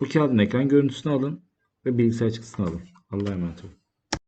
Bu kağıdın ekran görüntüsünü alın ve bilgisayar çıktısını alın. Allah'a emanet olun.